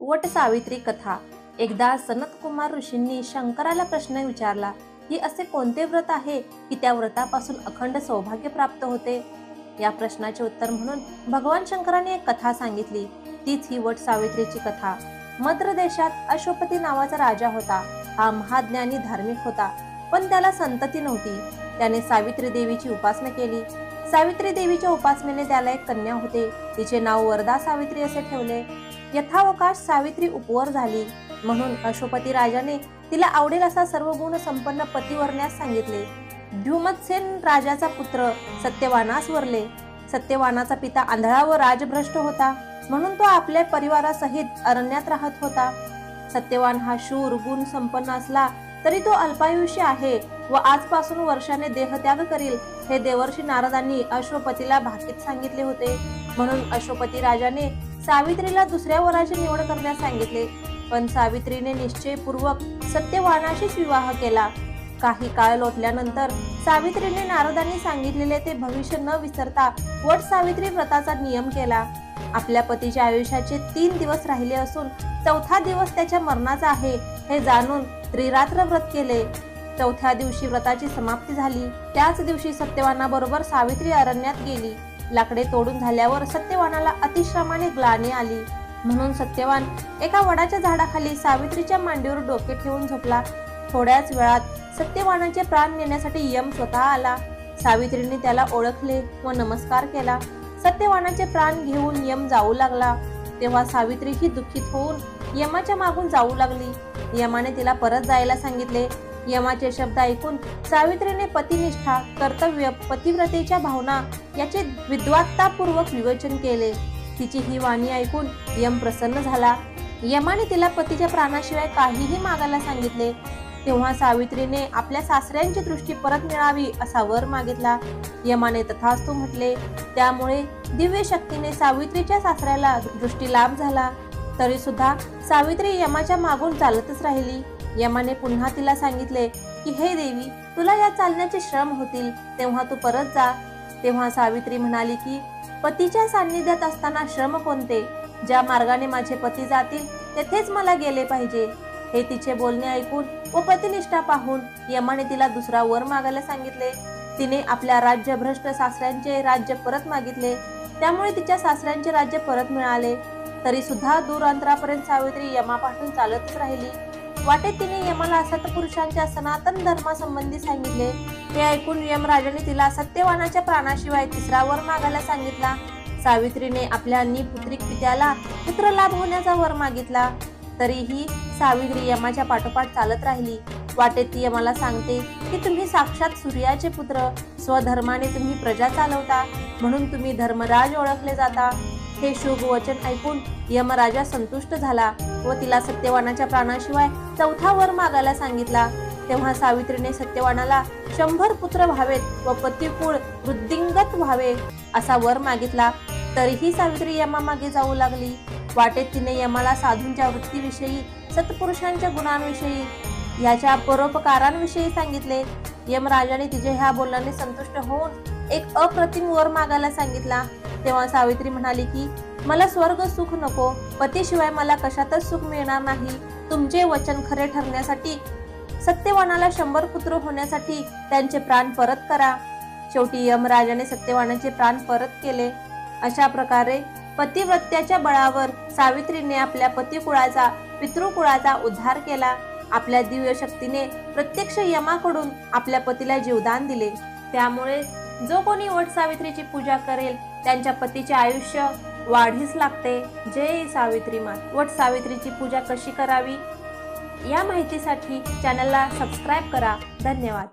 वट सावित्री कथा. एकदा सनत कुमार ऋषींनी शंकराला प्रश्न विचारला की असे कोणते व्रत आहे की त्या व्रतापासून अखंड सौभाग्य प्राप्त होते? या प्रश्नाचे उत्तर म्हणून भगवान शंकराने एक कथा सांगितली. तीच ही वट सावित्रीची कथा. मद्र देशात अशोपती नावाचा राजा होता. हा महाज्ञानी धार्मिक होता पण त्याला संतती नव्हती. त्याने सावित्री देवीची उपासना केली. सावित्री देवीच्या उपासनेने त्याला एक कन्या होते. तिचे नाव वरदा सावित्री असे ठेवले. यथावकाश सावित्री उपवर झाली. म्हणून अशोपती राजाने तिला आवडेल असा सर्व गुण संपन्न पती वरण्यास सांगितले. ध्युमत्सेन राजाचा पुत्र सत्यवानास वरले. सत्यवानाचा पिता आंधळा व राजभ्रष्ट होता. म्हणून तो आपल्या परिवारासहित अरण्यात राहत होता. सत्यवान हा शूर गुण संपन्न असला तरी तो अल्पायुष्य आहे व आजपासून वर्षाने देहत्याग करील हे देवर्षी नारदांनी अश्वपतीला भाकीत सांगितले होते. म्हणून अश्वपती राजाने सावित्रीला दुसऱ्या वराची निवड करण्यास सांगितले. पण सावित्रीने निश्चयपूर्वक सत्यवानाशीच विवाह केला. काही काळ लोटल्यानंतर सावित्रीने नारदांनी सांगितलेले ते भविष्य न विसरता वट सावित्री व्रताचा नियम केला. आपल्या पतीच्या आयुष्याचे तीन दिवस राहिले असून चौथा दिवस त्याच्या मरणाचा आहे हे जाणून त्रिरात्र व्रत केले. चौथ्या दिवशी व्रताची समाप्ती झाली. त्याच दिवशी सत्यवाना बरोबर सावित्री अरण्यात गेली. लाकडे तोडून झाल्यावर सत्यवानाला अतिश्रमाने ग्लानी आली. म्हणून सत्यवान एका वडाच्या झाडाखाली सावित्रीच्या मांडीवर डोके ठेवून झोपला. थोड्याच वेळात सत्यवानाचे प्राण नेण्यासाठी यम स्वतः आला. सावित्रीने त्याला ओळखले व नमस्कार केला. सत्यवानाचे प्राण घेऊन यम जाऊ लागला. तेव्हा सावित्री ही दुःखित होऊन यमाच्या मागून जाऊ लागली. यमाने तिला परत जायला सांगितले. यमाचे शब्द ऐकून सावित्रीने पतिनिष्ठा कर्तव्य पतिव्रतेच्या भावना याचे विद्वत्तापूर्वक विवेचन केले. तिची ही वाणी ऐकून यम प्रसन्न झाला. यमाने तिला पतीच्या प्राणाशिवाय काहीही मागायला सांगितले. तेव्हा सावित्रीने आपल्या सासऱ्यांची दृष्टी परत मिळावी असा वर मागितला. यमाने तथास्तू म्हटले त्यामुळे दिव्य शक्तीने सावित्रीच्या सासऱ्याला दृष्टी लाभ झाला. तरी सुद्धा सावित्री यमाच्या मागून चालतच राहिली. यमाने पुन्हा तिला सांगितले की हे देवी तुला या चालण्याचे श्रम होतील. तेव्हा तू परत जा. तेव्हा सावित्री म्हणाली की पतीच्या सान्निध्यात असताना श्रम कोणते? ज्या मार्गाने माझे पती जातील तेथेच मला गेले पाहिजे. हे तिचे बोलणे ऐकून व पतिनिष्ठा पाहून यमाने तिला दुसरा वर मागायला सांगितले. तिने आपल्या राज्यभ्रष्ट सासऱ्यांचे राज्य परत मागितले. त्यामुळे तिच्या सासऱ्यांचे राज्य परत मिळाले. तरी सुद्धा दूर अंतरापर्यंत सावित्री यमापासून चालतच राहिली. वाटेत तिने यमाला सतपुरुषांच्या सनातन धर्मासंबंधी सांगितले. हे ऐकून यमराजाने तिला सत्यवानाच्या प्राणाशिवाय तिसरा वर मागायला सांगितला. सावित्रीने आपल्या निपुत्रिक पित्याला पुत्र लाभ होण्याचा वर मागितला. तरीही सावित्री यमाच्या पाठोपाठ चालत राहिली. वाटेत ती यमाला सांगते की तुम्ही साक्षात सूर्याचे पुत्र स्वधर्माने तुम्ही प्रजा चालवता म्हणून तुम्ही धर्मराज ओळखले जाता. हे शुभ वचन ऐकून यमराजा संतुष्ट झाला व तिला सत्यवानाच्या प्राणाशिवाय चौथा वर मागायला सांगितला. तेव्हा सावित्रीने सत्यवानाला शंभर पुत्र व्हावेत व पतिकुळ वृद्धिंगत व्हावे असा वर मागितला. तरीही सावित्री यमा मागे जाऊ लागली. वाटेत तिने यमाला साधूंच्या वृत्तीविषयी सत्पुरुषांच्या गुणांविषयी याच्या परोपकारांविषयी सांगितले. यमराजाने तिच्या ह्या बोलण्याने संतुष्ट होऊन एक अप्रतिम वर मागायला सांगितला. तेव्हा सावित्री म्हणाली की मला स्वर्ग सुख नको. पतीशिवाय मला कशातच सुख मिळणार नाही. तुमचे वचन खरे ठरण्यासाठी सत्यवानाला शंभर पुत्र होण्यासाठी त्यांचे प्राण परत करा. शेवटी यमराजाने सत्यवानाचे प्राण परत केले. अशा प्रकारे पतिव्रत्याच्या बळावर सावित्रीने आपल्या पतिकुळाचा पितृकुळाचा उद्धार केला. आपल्या दिव्य शक्तीने प्रत्यक्ष यमाकडून आपल्या पतीला जीवदान दिले. त्यामुळे जो कोणी वट सावित्रीची पूजा करेल त्यांच्या पतीचे आयुष्य वाढीस लागते. जय सावित्री मात वट सावित्रीची पूजा कशी करावी? या माहितीसाठी चॅनलला सबस्क्राईब करा. धन्यवाद.